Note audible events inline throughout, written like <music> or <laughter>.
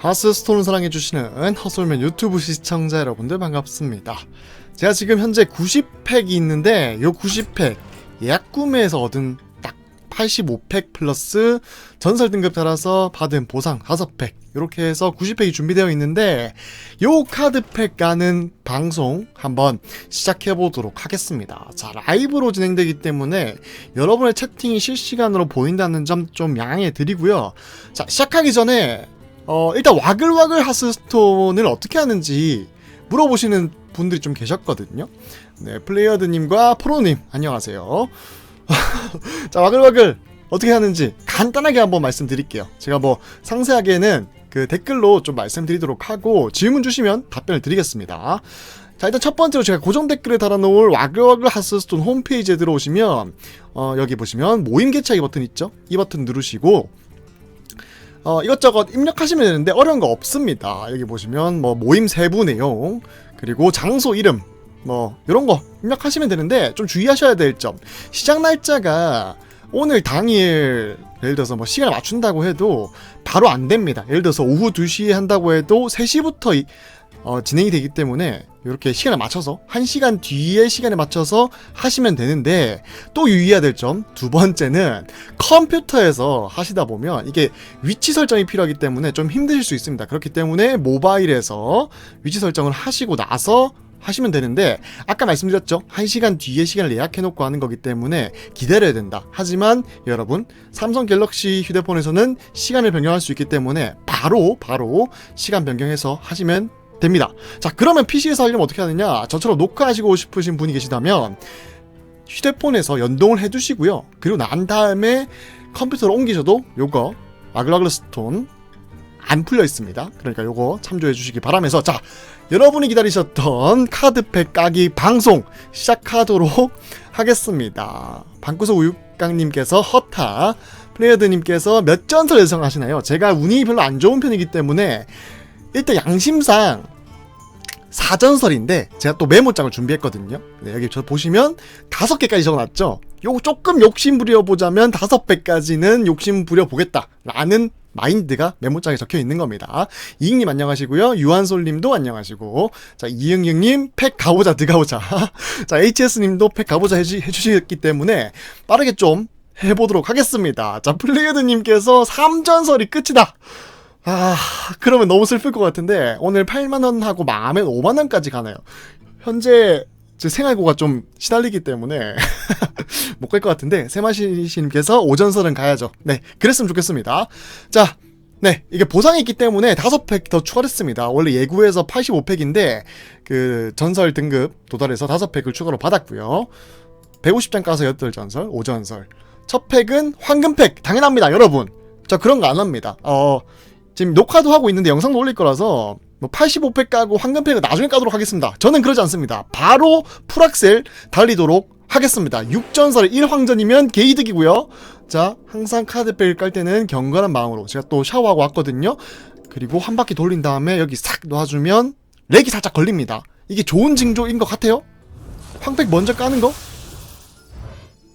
하스스톤을 사랑해주시는 헛솔맨 유튜브 시청자 여러분들 반갑습니다. 제가 지금 현재 90팩이 있는데 요 90팩 예약 구매에서 얻은 딱 85팩 플러스 전설 등급 따라서 받은 보상 5팩 이렇게 해서 90팩이 준비되어 있는데 요 카드팩 가는 방송 한번 시작해 보도록 하겠습니다. 자 라이브로 진행되기 때문에 여러분의 채팅이 실시간으로 보인다는 점 좀 양해 드리고요. 자 시작하기 전에 어, 일단 와글와글 하스스톤을 어떻게 하는지 물어보시는 분들이 좀 계셨거든요. 네, 플레이어드님과 프로님, 안녕하세요. <laughs> 자, 와글와글 어떻게 하는지 간단하게 한번 말씀드릴게요. 제가 뭐 상세하게는 그 댓글로 좀 말씀드리도록 하고 질문 주시면 답변을 드리겠습니다. 자, 일단 첫 번째로 제가 고정 댓글에 달아놓을 와글와글 하스스톤 홈페이지에 들어오시면, 어, 여기 보시면 모임 개최하기 버튼 있죠? 이 버튼 누르시고, 어, 이것저것 입력하시면 되는데 어려운 거 없습니다. 여기 보시면 뭐 모임 세부 내용 그리고 장소 이름 뭐 이런 거 입력하시면 되는데 좀 주의하셔야 될 점. 시작 날짜가 오늘 당일 예를 들어서 뭐 시간을 맞춘다고 해도 바로 안 됩니다. 예를 들어서 오후 2시에 한다고 해도 3시부터 이, 어, 진행이 되기 때문에 이렇게 시간을 맞춰서 1시간 뒤에 시간에 맞춰서 하시면 되는데 또 유의해야 될 점 두 번째는 컴퓨터에서 하시다 보면 이게 위치 설정이 필요하기 때문에 좀 힘드실 수 있습니다. 그렇기 때문에 모바일에서 위치 설정을 하시고 나서 하시면 되는데 아까 말씀드렸죠 1시간 뒤에 시간을 예약해 놓고 하는 거기 때문에 기다려야 된다 하지만 여러분 삼성 갤럭시 휴대폰에서는 시간을 변경할 수 있기 때문에 바로 바로 시간 변경해서 하시면 됩니다 자 그러면 PC에서 하려면 어떻게 하느냐 저처럼 녹화하시고 싶으신 분이 계시다면 휴대폰에서 연동을 해두시고요 그리고 난 다음에 컴퓨터로 옮기셔도 요거 아글아글 스톤 안 풀려 있습니다. 그러니까 요거 참조해 주시기 바라면서 자 여러분이 기다리셨던 카드팩 까기 방송 시작하도록 하겠습니다. 방구석 우육강님께서 허타 플레이어드님께서 몇 전설 예상하시나요? 제가 운이 별로 안 좋은 편이기 때문에 일단 양심상 4전설인데 제가 또 메모장을 준비했거든요. 네, 여기 저 보시면 다섯 개까지 적어놨죠. 요거 조금 욕심 부려 보자면 다섯 배까지는 욕심 부려 보겠다라는 마인드가 메모장에 적혀 있는 겁니다. 이익님 안녕하시고요. 유한솔님도 안녕하시고 자 이응영님 팩 가보자 드가보자 <laughs> 자 HS님도 팩 가보자 해주, 해주셨기 때문에 빠르게 좀 해보도록 하겠습니다. 자 플레이어드님께서 3전설이 끝이다. 아, 그러면 너무 슬플 것 같은데, 오늘 8만 원 하고 마음엔 5만 원까지 가네요. 현재, 제 생활고가 좀 시달리기 때문에, <laughs> 못 갈 것 같은데, 세마시님께서 오전설은 가야죠. 네, 그랬으면 좋겠습니다. 자, 네, 이게 보상이 있기 때문에 5팩 더 추가했습니다. 원래 예구에서 85팩인데, 그, 전설 등급 도달해서 5팩을 추가로 받았고요 150장 까서 8전설, 5전설. 첫 팩은 황금팩! 당연합니다, 여러분! 자, 그런 거 안 합니다. 어, 지금 녹화도 하고 있는데 영상도 올릴 거라서 뭐 85팩 까고 황금팩을 나중에 까도록 하겠습니다. 저는 그러지 않습니다. 바로 풀악셀 달리도록 하겠습니다. 6전설 1황전이면 개이득이고요. 자, 항상 카드백을 깔 때는 경건한 마음으로 제가 또 샤워하고 왔거든요. 그리고 한 바퀴 돌린 다음에 여기 싹 놔주면 렉이 살짝 걸립니다. 이게 좋은 징조인 것 같아요. 황팩 먼저 까는 거.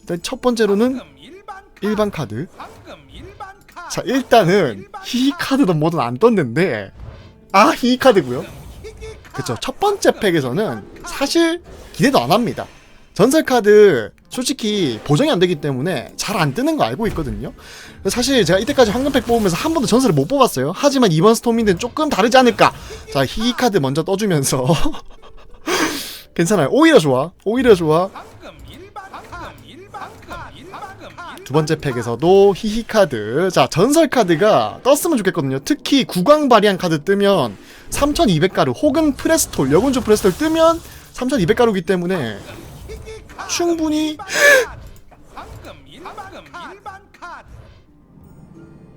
일단 첫 번째로는 일반 카드. 자 일단은 히히 카드는 뭐든 안 떴는데 아 히히 카드고요. 그쵸 첫 번째 팩에서는 사실 기대도 안 합니다. 전설 카드 솔직히 보정이 안 되기 때문에 잘 안 뜨는 거 알고 있거든요. 사실 제가 이때까지 황금팩 뽑으면서 한 번도 전설을 못 뽑았어요. 하지만 이번 스톰인드는 조금 다르지 않을까. 자 히히 카드 먼저 떠주면서 <laughs> 괜찮아요. 오히려 좋아. 오히려 좋아. 두 번째 팩에서도 히히 카드. 자, 전설 카드가 떴으면 좋겠거든요. 특히 구강 발이한 카드 뜨면 3200가루 혹은 프레스톨, 여군조 프레스톨 뜨면 3200가루기 때문에 충분히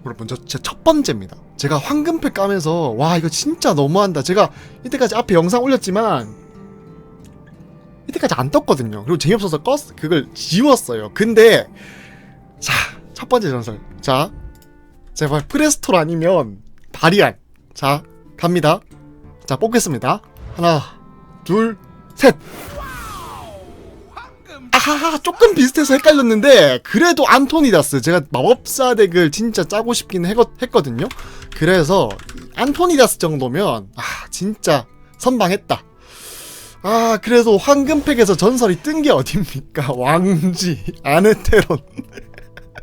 여러분 저제첫 번째입니다. 제가 황금팩 까면서 와 이거 진짜 너무한다. 제가 이때까지 앞에 영상 올렸지만 이때까지 안 떴거든요. 그리고 재미없어서 껐 그걸 지웠어요. 근데 자, 첫 번째 전설. 자, 제발 프레스톨 아니면 바리안. 자, 갑니다. 자, 뽑겠습니다. 하나, 둘, 셋. 아하하, 조금 비슷해서 헷갈렸는데, 그래도 안토니다스. 제가 마법사 덱을 진짜 짜고 싶긴 했, 했거든요. 그래서, 안토니다스 정도면 아 진짜 선방했다. 아 그래도 황금팩에서 전설이 뜬 게 어딥니까? <laughs> 왕지 아네테론.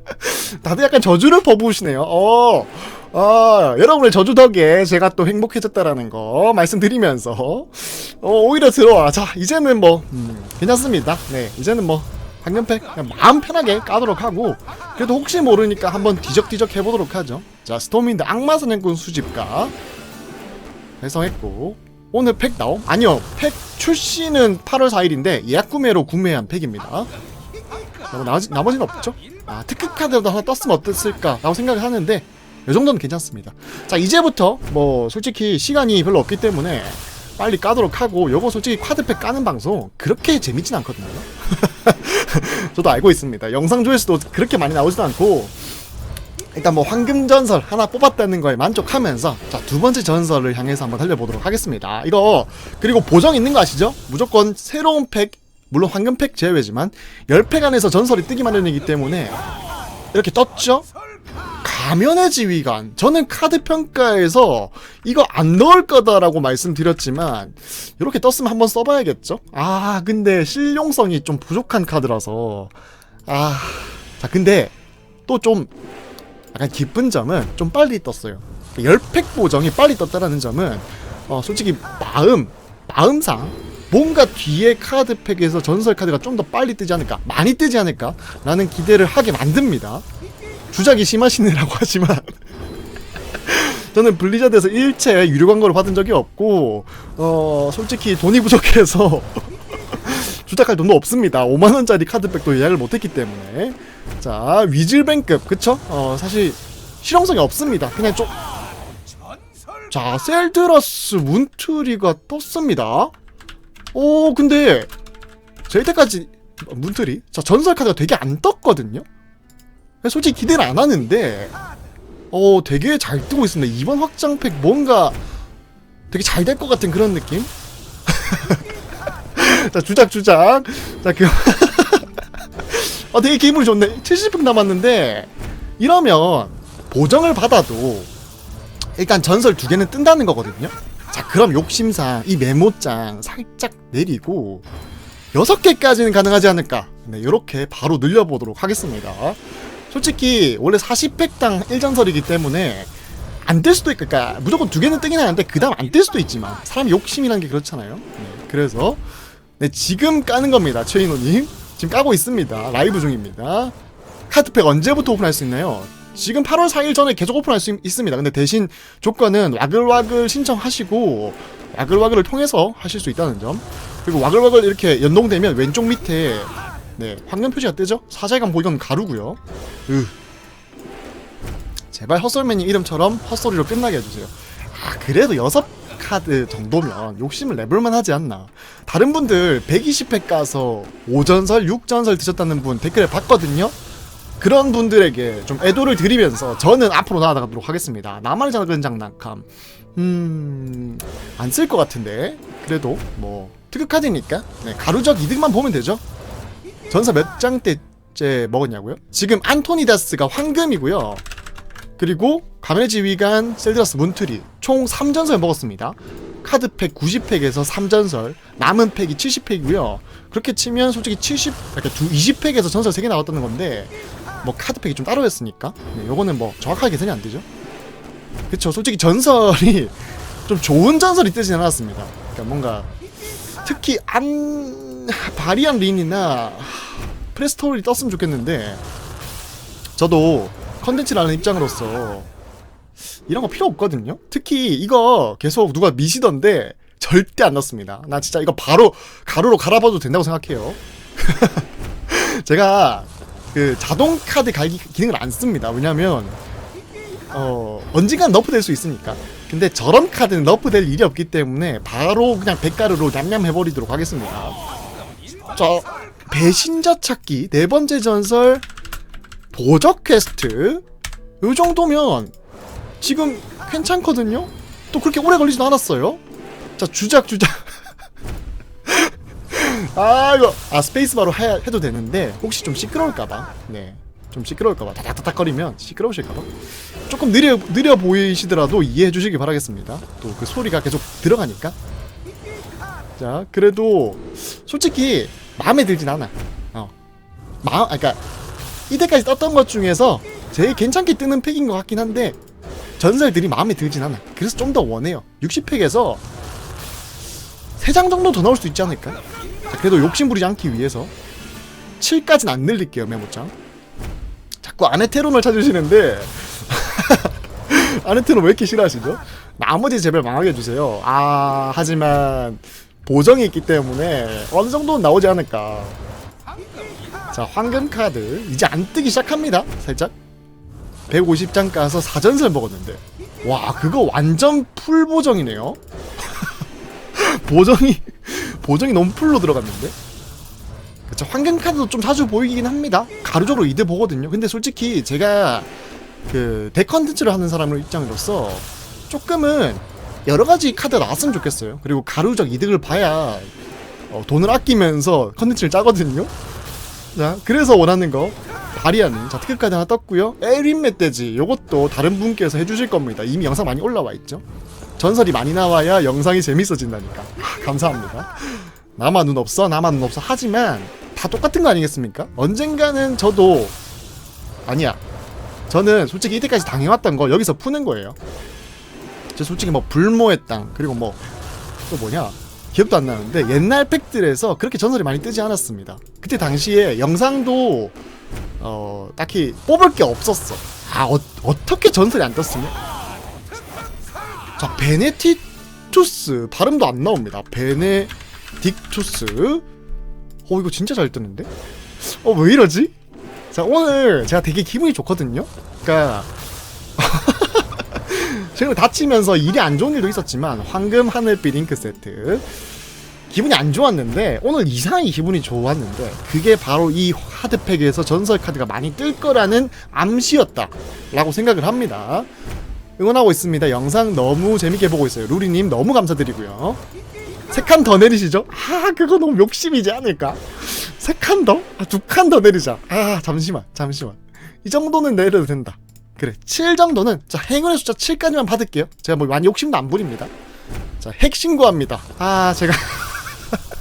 <laughs> 다들 약간 저주를 퍼부으시네요. 어, 어, 여러분의 저주 덕에 제가 또 행복해졌다라는 거 말씀드리면서 어, 오히려 들어와. 자 이제는 뭐 음, 괜찮습니다. 네 이제는 뭐 황금팩 그냥 마음 편하게 까도록 하고 그래도 혹시 모르니까 한번 뒤적뒤적 해보도록 하죠. 자 스톰인드 악마 사냥꾼 수집가 배성했고 오늘 팩 나옴? 아니요 팩 출시는 8월 4일인데 예약 구매로 구매한 팩입니다. 뭐 나머지, 나머지는 없죠? 아 특급 카드도 하나 떴으면 어땠을까라고 생각을 하는데 이 정도는 괜찮습니다. 자 이제부터 뭐 솔직히 시간이 별로 없기 때문에 빨리 까도록 하고 요거 솔직히 카드팩 까는 방송 그렇게 재밌진 않거든요. <laughs> 저도 알고 있습니다. 영상 조회수도 그렇게 많이 나오지도 않고 일단 뭐 황금 전설 하나 뽑았다는 거에 만족하면서 자 두 번째 전설을 향해서 한번 달려보도록 하겠습니다. 이거 그리고 보정 있는 거 아시죠? 무조건 새로운 팩 물론 황금 팩 제외지만 10팩 안에서 전설이 뜨기 마련이기 때문에 이렇게 떴죠? 가면의 지휘관 저는 카드 평가에서 이거 안 넣을 거다라고 말씀드렸지만 이렇게 떴으면 한번 써봐야겠죠? 아 근데 실용성이 좀 부족한 카드라서 아자 근데 또 좀 약간 기쁜 점은 좀 빨리 떴어요 10팩 보정이 빨리 떴다라는 점은 어 솔직히 마음 마음상 뭔가 뒤에 카드팩에서 전설 카드가 좀 더 빨리 뜨지 않을까 많이 뜨지 않을까 라는 기대를 하게 만듭니다 주작이 심하시네라고 <laughs> 하지만 저는 블리자드에서 일체 유료 광고를 받은 적이 없고 어 솔직히 돈이 부족해서 <laughs> 주작할 돈도 없습니다 5만원짜리 카드백도 예약을 못했기 때문에 자 위즐뱅급 그쵸? 어 사실 실용성이 없습니다 그냥 좀 자, 셀드러스 문트리가 떴습니다. 오, 근데 저 이때까지 문트리? 자, 전설 카드가 되게 안 떴거든요. 솔직히 기대를 안 하는데 어, 되게 잘 뜨고 있습니다. 이번 확장팩 뭔가 되게 잘 될 것 같은 그런 느낌? <laughs> 자, 주작 주작. 자, 그 아, <laughs> 되게 기분이 좋네. 70팩 남았는데 이러면 보정을 받아도 일단 전설 두 개는 뜬다는 거거든요. 자, 그럼 욕심상 이 메모장 살짝 내리고 여섯 개까지는 가능하지 않을까? 네, 이렇게 바로 늘려보도록 하겠습니다. 솔직히 원래 40팩당 1전설이기 때문에 안뜰 수도 있고, 그러니까 무조건 두 개는 뜨긴 하는데 그 다음 안뜰 수도 있지만 사람 욕심이란 게 그렇잖아요. 네, 그래서 네, 지금 까는 겁니다, 최인호님. 지금 까고 있습니다. 라이브 중입니다. 카드팩 언제부터 오픈할 수 있나요? 지금 8월 4일 전에 계속 오픈할 수 있, 습니다 근데 대신 조건은 와글와글 신청하시고 와글와글을 통해서 하실 수 있다는 점. 그리고 와글와글 이렇게 연동되면 왼쪽 밑에 네 황금 표시가 뜨죠? 사제감 보이건 가루고요. 으. 제발 헛솔맨님 이름처럼 헛소리로 끝나게 해주세요. 아 그래도 여섯 카드 정도면 욕심을 내볼만 하지 않나. 다른 분들 120회 가서 5전설, 6전설 드셨다는 분 댓글에 봤거든요. 그런 분들에게 좀 애도를 드리면서 저는 앞으로 나아가도록 하겠습니다. 나만의 작은 장난감. 음, 안 쓸 것 같은데. 그래도 뭐 특급 카드니까 네, 가루적 이득만 보면 되죠. 전사 몇 장대째 먹었냐고요? 지금 안토니다스가 황금이고요. 그리고 가면의 지휘관 셀드라스 문트리 총 3전설 먹었습니다. 카드팩 90팩에서 3전설, 남은 팩이 70팩이고요. 그렇게 치면 솔직히 70, 그러니까 20팩에서 전설 3개 나왔다는 건데 뭐 카드팩이 좀 따로 였으니까 네, 요거는 뭐 정확하게 계산이 안 되죠. 그쵸 솔직히 전설이 <laughs> 좀 좋은 전설이 뜨진 않았습니다. 그러니까 뭔가 특히 안 바리안 린이나 프레스토리 떴으면 좋겠는데 저도 컨텐츠를 하는 입장으로서 이런 거 필요 없거든요. 특히 이거 계속 누가 미시던데 절대 안 넣습니다. 나 진짜 이거 바로 가루로 갈아봐도 된다고 생각해요. <laughs> 제가 그 자동 카드 갈기 기능을 안 씁니다. 왜냐면 어 언젠간 너프될 수 있으니까. 근데 저런 카드는 너프될 일이 없기 때문에 바로 그냥 백가루로 냠냠 해버리도록 하겠습니다. 자 배신자 찾기 네 번째 전설 보적 퀘스트 요 정도면 지금 괜찮거든요. 또 그렇게 오래 걸리진 않았어요. 자 주작 주작. <laughs> 아 이거 아 스페이스바로 해, 해도 되는데 혹시 좀 시끄러울까봐 네 좀 시끄러울까봐 다닥다닥거리면 시끄러우실까봐 조금 느려 느려 보이시더라도 이해해 주시기 바라겠습니다. 또 그 소리가 계속 들어가니까. 자, 그래도 솔직히 마음에 들진 않아. 어, 마음, 아, 그러니까 이때까지 떴던 것 중에서 제일 괜찮게 뜨는 팩인 것 같긴 한데 전설들이 마음에 들진 않아. 그래서 좀 더 원해요. 60팩에서 3장 정도 더 나올 수 있지 않을까? 자, 그래도 욕심 부리지 않기 위해서 7까지는 안 늘릴게요, 메모장. 자꾸 아네테론을 찾으시는데 <laughs> 아네테론 왜 이렇게 싫어하시죠? 나머지 제발 망하게 해주세요. 아, 하지만 보정이 있기 때문에 어느 정도는 나오지 않을까. 자, 황금 카드 이제 안 뜨기 시작합니다. 살짝 150장 까서 사전설 먹었는데 와 그거 완전 풀 보정이네요. <laughs> 보정이 보정이 너무 풀로 들어갔는데. 그쵸 황금 카드도 좀 자주 보이긴 합니다. 가루적으로 이득 보거든요. 근데 솔직히 제가 그 대컨텐츠를 하는 사람의 입장으로서 조금은 여러 가지 카드가 나왔으면 좋겠어요. 그리고 가루적 이득을 봐야 어, 돈을 아끼면서 컨텐츠를 짜거든요. 자, 그래서 원하는 거 바리아님 자 특급 카드 하나 떴고요. 에린 멧돼지 요것도 다른 분께서 해주실 겁니다. 이미 영상 많이 올라와 있죠. 전설이 많이 나와야 영상이 재밌어진다니까. 하, 감사합니다. 나만 눈 없어, 나만 눈 없어. 하지만 다 똑같은 거 아니겠습니까? 언젠가는 저도 아니야. 저는 솔직히 이때까지 당해왔던 거 여기서 푸는 거예요. 저 솔직히 뭐 불모의 땅 그리고 뭐 또 뭐냐 기억도 안 나는데 옛날 팩들에서 그렇게 전설이 많이 뜨지 않았습니다. 그때 당시에 영상도 어 딱히 뽑을 게 없었어. 아 어, 어떻게 전설이 안 떴으냐? 자 베네티투스 발음도 안 나옵니다. 베네딕투스. 어 이거 진짜 잘 뜨는데? 어 왜 이러지? 자 오늘 제가 되게 기분이 좋거든요. 그러니까 <laughs> 최근에 다치면서 일이 안 좋은 일도 있었지만 황금 하늘빛 링크 세트 기분이 안 좋았는데 오늘 이상하게 기분이 좋았는데 그게 바로 이 하드팩에서 전설 카드가 많이 뜰 거라는 암시였다 라고 생각을 합니다. 응원하고 있습니다. 영상 너무 재밌게 보고 있어요. 루리님 너무 감사드리고요. 세칸 더 내리시죠? 아 그거 너무 욕심이지 않을까? 세 칸 더? 아, 두 칸 더 내리자. 아 잠시만 잠시만. 이 정도는 내려도 된다 그래 7 정도는 자 행운의 숫자 7까지만 받을게요. 제가 뭐 많이 욕심도 안 부립니다. 자 핵 신고합니다. 아 제가 <laughs>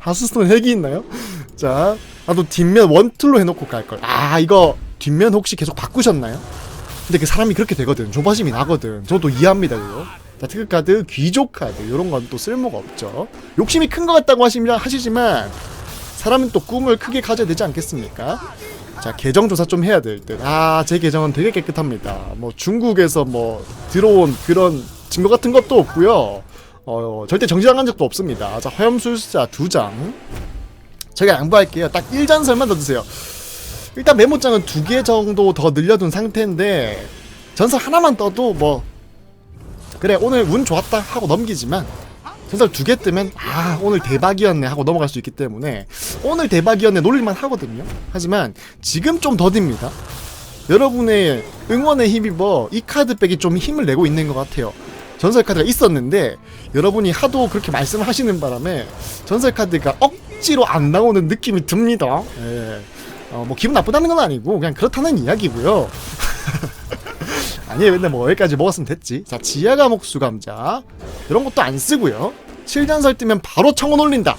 하스스톤 핵이 있나요? 자 나도 뒷면 원툴로 해놓고 갈걸. 아 이거 뒷면 혹시 계속 바꾸셨나요? 근데 그 사람이 그렇게 되거든. 조바심이 나거든. 저도 이해합니다 그거. 자 특급 카드 귀족 카드 이런 건 또 쓸모가 없죠. 욕심이 큰 것 같다고 하시면 하시지만 사람은 또 꿈을 크게 가져야 되지 않겠습니까? 자 계정 조사 좀 해야 될 듯. 아제 계정은 되게 깨끗합니다. 뭐 중국에서 뭐 들어온 그런 증거 같은 것도 없고요. 어 절대 정지당한 적도 없습니다. 자 화염술사 두 장. 제가 양보할게요. 딱 1잔설만 더 드세요. 일단 메모장은 두 개 정도 더 늘려둔 상태인데 전설 하나만 떠도 뭐 그래 오늘 운 좋았다 하고 넘기지만 전설 두 개 뜨면 아 오늘 대박이었네 하고 넘어갈 수 있기 때문에 오늘 대박이었네 놀릴만 하거든요. 하지만 지금 좀 더딥니다. 여러분의 응원에 힘입어 이 카드백이 좀 힘을 내고 있는 것 같아요. 전설 카드가 있었는데 여러분이 하도 그렇게 말씀을 하시는 바람에 전설 카드가 억지로 안 나오는 느낌이 듭니다. 예. 어, 뭐 기분 나쁘다는 건 아니고 그냥 그렇다는 이야기고요 <laughs> 아니 맨날 뭐 여기까지 먹었으면 됐지. 자 지하 감옥 수감자. 이런 것도 안 쓰고요. 7잔설 뜨면 바로 청원 올린다.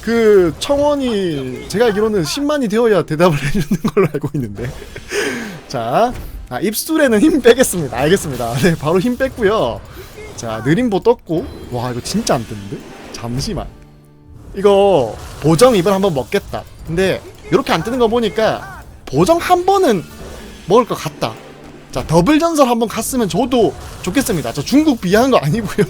그 청원이 제가 알기로는 10만이 되어야 대답을 <laughs> 해주는 걸로 알고 있는데. <laughs> 자 아, 입술에는 힘 빼겠습니다. 알겠습니다. 네 바로 힘 뺐고요. 자 느림보 떴고. 와 이거 진짜 안 뜨는데? 잠시만. 이거 보정 입을 한번 먹겠다. 근데 이렇게 안 뜨는 거 보니까 보정 한 번은 먹을 것 같다 자 더블 전설 한번 갔으면 저도 좋겠습니다. 저 중국 비하한 거 아니고요.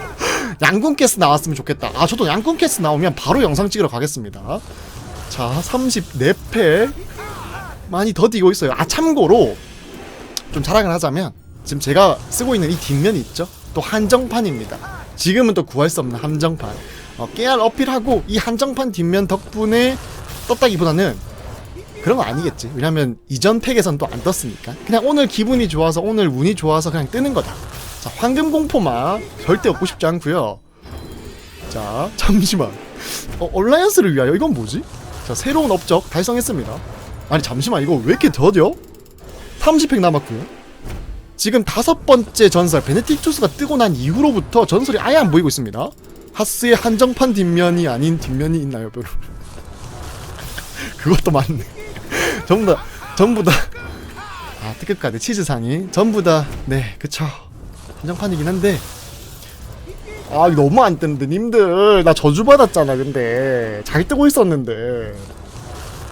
<laughs> 양궁 캐스 나왔으면 좋겠다. 아 저도 양궁 캐스 나오면 바로 영상 찍으러 가겠습니다. 자 34패 많이 더디고 있어요. 아 참고로 좀 자랑을 하자면 지금 제가 쓰고 있는 이 뒷면이 있죠? 또 한정판입니다. 지금은 또 구할 수 없는 한정판. 어, 깨알 어필하고 이 한정판 뒷면 덕분에 떴다기보다는 그런 거 아니겠지. 왜냐면 이전 팩에선 또 안 떴으니까. 그냥 오늘 기분이 좋아서 오늘 운이 좋아서 그냥 뜨는 거다. 자, 황금 공포마 절대 얻고 싶지 않고요. 자, <laughs> 잠시만. 어, 얼라이언스를 위하여 이건 뭐지? 자, 새로운 업적 달성했습니다. 아니 잠시만 이거 왜 이렇게 더뎌? 30팩 남았고요 지금 다섯 번째 전설 베네딕투스가 뜨고 난 이후로부터 전설이 아예 안 보이고 있습니다 하스의 한정판 뒷면이 아닌 뒷면이 있나요 별 <laughs> 그것도 맞네 <laughs> 전부 다 전부 다 아 특급 카드 치즈 상이 전부 다 네 그쵸. 한정판이긴 한데. 아 너무 안 뜨는데 님들. 나 저주 받았잖아 근데. 잘 뜨고 있었는데.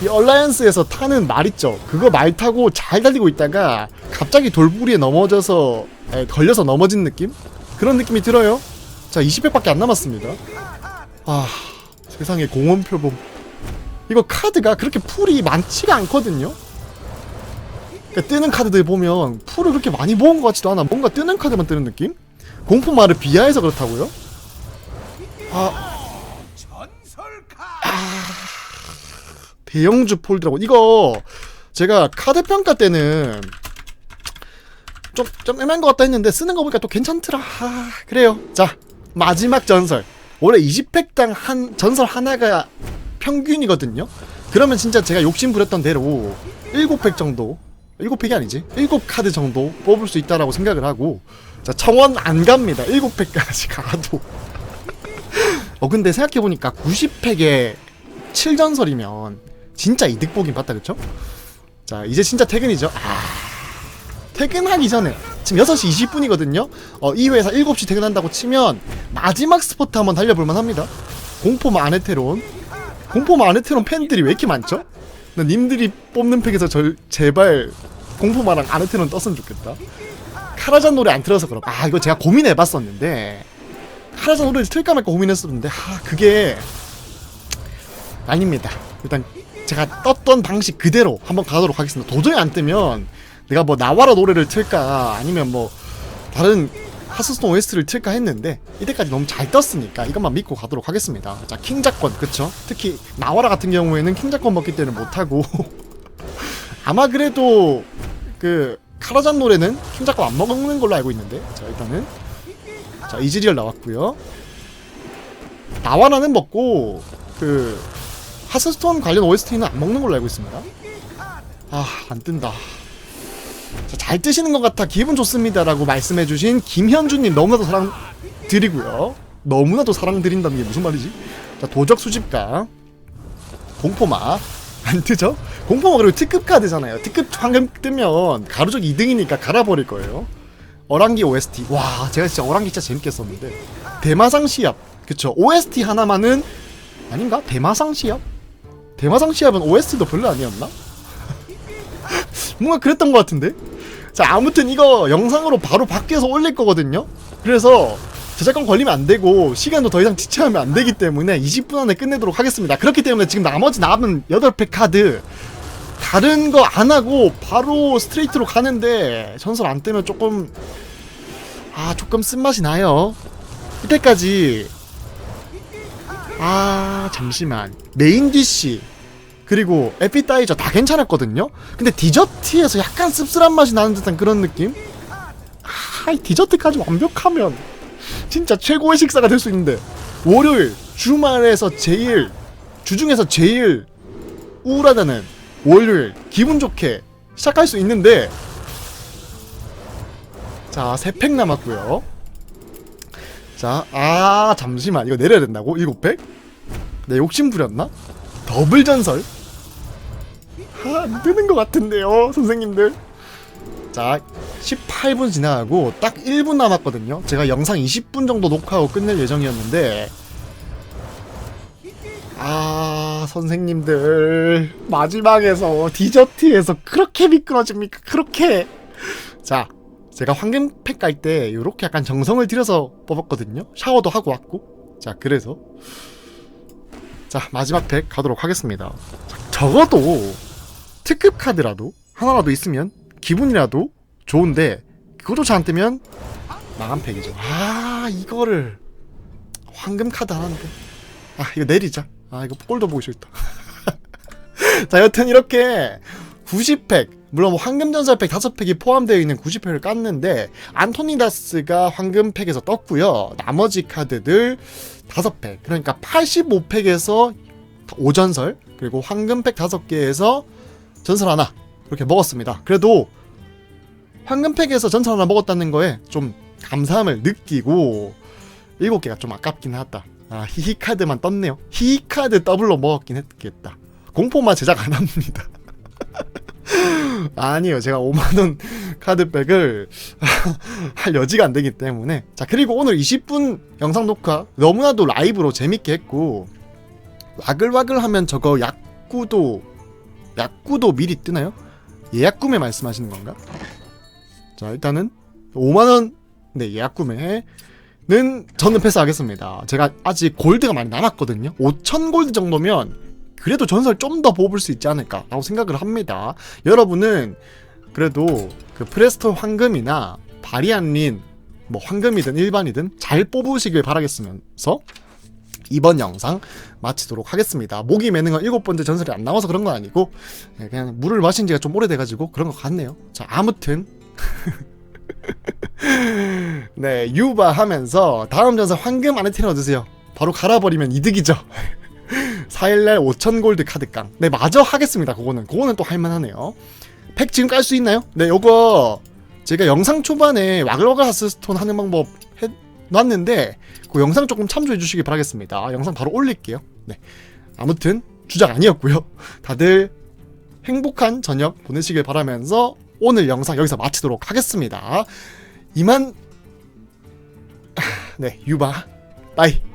이 얼라이언스에서 타는 말 있죠? 그거 말 타고 잘 달리고 있다가 갑자기 돌부리에 넘어져서 에, 걸려서 넘어진 느낌? 그런 느낌이 들어요. 자 20회밖에 안 남았습니다. 아 세상에 공원 표범 이거 카드가 그렇게 풀이 많지가 않거든요. 그러니까 뜨는 카드들 보면 풀을 그렇게 많이 모은 것 같지도 않아. 뭔가 뜨는 카드만 뜨는 느낌? 공포 말을 비하해서 그렇다고요? 아. 대형주 폴드라고. 이거 제가 카드 평가 때는 좀, 좀 애매한 것 같다 했는데 쓰는 거 보니까 또 괜찮더라. 아, 그래요. 자 마지막 전설. 원래 20팩당 한 전설 하나가 평균이거든요. 그러면 진짜 제가 욕심 부렸던 대로 7팩 정도 7팩이 아니지? 7카드 정도 뽑을 수 있다라고 생각을 하고 자 청원 안 갑니다. 7팩까지 가도. 어 근데 생각해보니까 90팩에 7전설이면 진짜 이득 보긴 봤다 그쵸? 자 이제 진짜 퇴근이죠. 아 퇴근하기 전에 지금 6시 20분이거든요. 어, 이 회사 7시 퇴근한다고 치면 마지막 스포트 한번 달려볼만 합니다. 공포마 아네테론 공포마 아네테론 팬들이 왜 이렇게 많죠? 나 님들이 뽑는 팩에서 절, 제발 공포 마랑 아네테론 떴으면 좋겠다. 카라잔 노래 안 틀어서 그럼 아 이거 제가 고민해봤었는데 카라잔 노래를 틀까 말까 고민했었는데 아 그게 아닙니다. 일단 제가 떴던 방식 그대로 한번 가도록 하겠습니다. 도저히 안 뜨면 내가 뭐 나와라 노래를 틀까 아니면 뭐 다른 하스스톤 OST를 틀까 했는데 이때까지 너무 잘 떴으니까 이것만 믿고 가도록 하겠습니다. 자 킹작권 그쵸? 특히 나와라 같은 경우에는 킹작권 먹기 때문에 못하고. <laughs> 아마 그래도 그 카라잔 노래는 킹작권 안 먹는 걸로 알고 있는데. 자 일단은. 자 이즈리얼 나왔고요. 나와라는 먹고 그 하스스톤 관련 OST는 안 먹는 걸로 알고 있습니다. 아 안 뜬다. 자, 잘 뜨시는 것 같아 기분 좋습니다라고 말씀해주신 김현주님 너무나도 사랑 드리고요. 너무나도 사랑 드린다는 게 무슨 말이지? 자 도적 수집가 공포마 <laughs> 안 뜨죠? 공포마 그리고 특급 카드잖아요. 특급 황금 뜨면 가루적 2등이니까 갈아버릴 거예요. 어랑기 OST 와 제가 진짜 어랑기 진짜 재밌게 썼는데 대마상 시합 그쵸 OST 하나만은 아닌가? 대마상 시합? 대마상 시합은 OST도 별로 아니었나? 뭔가 그랬던 것 같은데? 자, 아무튼 이거 영상으로 바로 밖에서 올릴 거거든요? 그래서 저작권 걸리면 안 되고 시간도 더 이상 지체하면 안 되기 때문에 20분 안에 끝내도록 하겠습니다. 그렇기 때문에 지금 나머지 남은 8팩 카드 다른 거 안 하고 바로 스트레이트로 가는데 전설 안 뜨면 조금 아 조금 쓴맛이 나요. 이때까지 아 잠시만 메인 DC 그리고 에피타이저 다 괜찮았거든요. 근데 디저트에서 약간 씁쓸한 맛이 나는 듯한 그런 느낌? 아, 이 디저트까지 완벽하면 진짜 최고의 식사가 될 수 있는데 월요일 주말에서 제일 주중에서 제일 우울하다는 월요일 기분 좋게 시작할 수 있는데 자, 세팩 남았고요. 자, 아, 잠시만. 이거 내려야 된다고? 일곱 팩? 내 욕심 부렸나? 더블 전설? 아, 안 되는 것 같은데요, 선생님들. 자, 18분 지나가고 딱 1분 남았거든요. 제가 영상 20분 정도 녹화하고 끝낼 예정이었는데 아, 선생님들 마지막에서 디저트에서 그렇게 미끄러집니까? 그렇게 자, 제가 황금팩 깔 때 이렇게 약간 정성을 들여서 뽑았거든요. 샤워도 하고 왔고. 자, 그래서 자, 마지막 팩 가도록 하겠습니다. 자, 적어도 특급 카드라도 하나라도 있으면 기분이라도 좋은데 그것조차 안 뜨면 망한 팩이죠. 아 이거를 황금 카드 하나인데 아 이거 내리자. 아 이거 꼴도 보기 싫다. 자 여튼 이렇게 90팩 물론 뭐 황금전설팩 5팩이 포함되어 있는 90팩을 깠는데 안토니다스가 황금팩에서 떴고요 나머지 카드들 5팩 그러니까 85팩에서 5전설 그리고 황금팩 5개에서 전설 하나 이렇게 먹었습니다. 그래도 황금팩에서 전설 하나 먹었다는 거에 좀 감사함을 느끼고 일곱 개가 좀 아깝긴 하다. 아 히히 카드만 떴네요. 히히 카드 더블로 먹었긴 했겠다. 공포만 제작 안 합니다. <laughs> 아니요, 제가 5만원 카드백을 <laughs> 할 여지가 안 되기 때문에. 자, 그리고 오늘 20분 영상 녹화 너무나도 라이브로 재밌게 했고, 와글와글 하면 저거 약구도, 약구도 미리 뜨나요? 예약 구매 말씀하시는 건가? 자, 일단은 5만원, 네, 예약 구매는 저는 패스하겠습니다. 제가 아직 골드가 많이 남았거든요. 5천 골드 정도면 그래도 전설 좀 더 뽑을 수 있지 않을까 라고 생각을 합니다. 여러분은 그래도 그 프레스토 황금이나 바리안린 뭐 황금이든 일반이든 잘 뽑으시길 바라겠으면서 이번 영상 마치도록 하겠습니다. 목이 매는 건 일곱 번째 전설이 안 나와서 그런 건 아니고 예, 그냥 물을 마신 지가 좀 오래돼가지고 그런 것 같네요. 자 아무튼 <laughs> 네 유바 하면서 다음 전설 황금 아네테나 얻으세요. 바로 갈아버리면 이득이죠. <laughs> 4일날 5천 골드 카드깡. 네, 마저 하겠습니다. 그거는. 그거는 또 할만하네요. 팩 지금 깔 수 있나요? 네, 요거 제가 영상 초반에 와글와글 하스스톤 하는 방법 해 놨는데 그 영상 조금 참조해 주시기 바라겠습니다. 영상 바로 올릴게요. 네. 아무튼 주작 아니었고요. <laughs> 다들 행복한 저녁 보내시길 바라면서 오늘 영상 여기서 마치도록 하겠습니다. 이만 <laughs> 네, 유바. 빠이.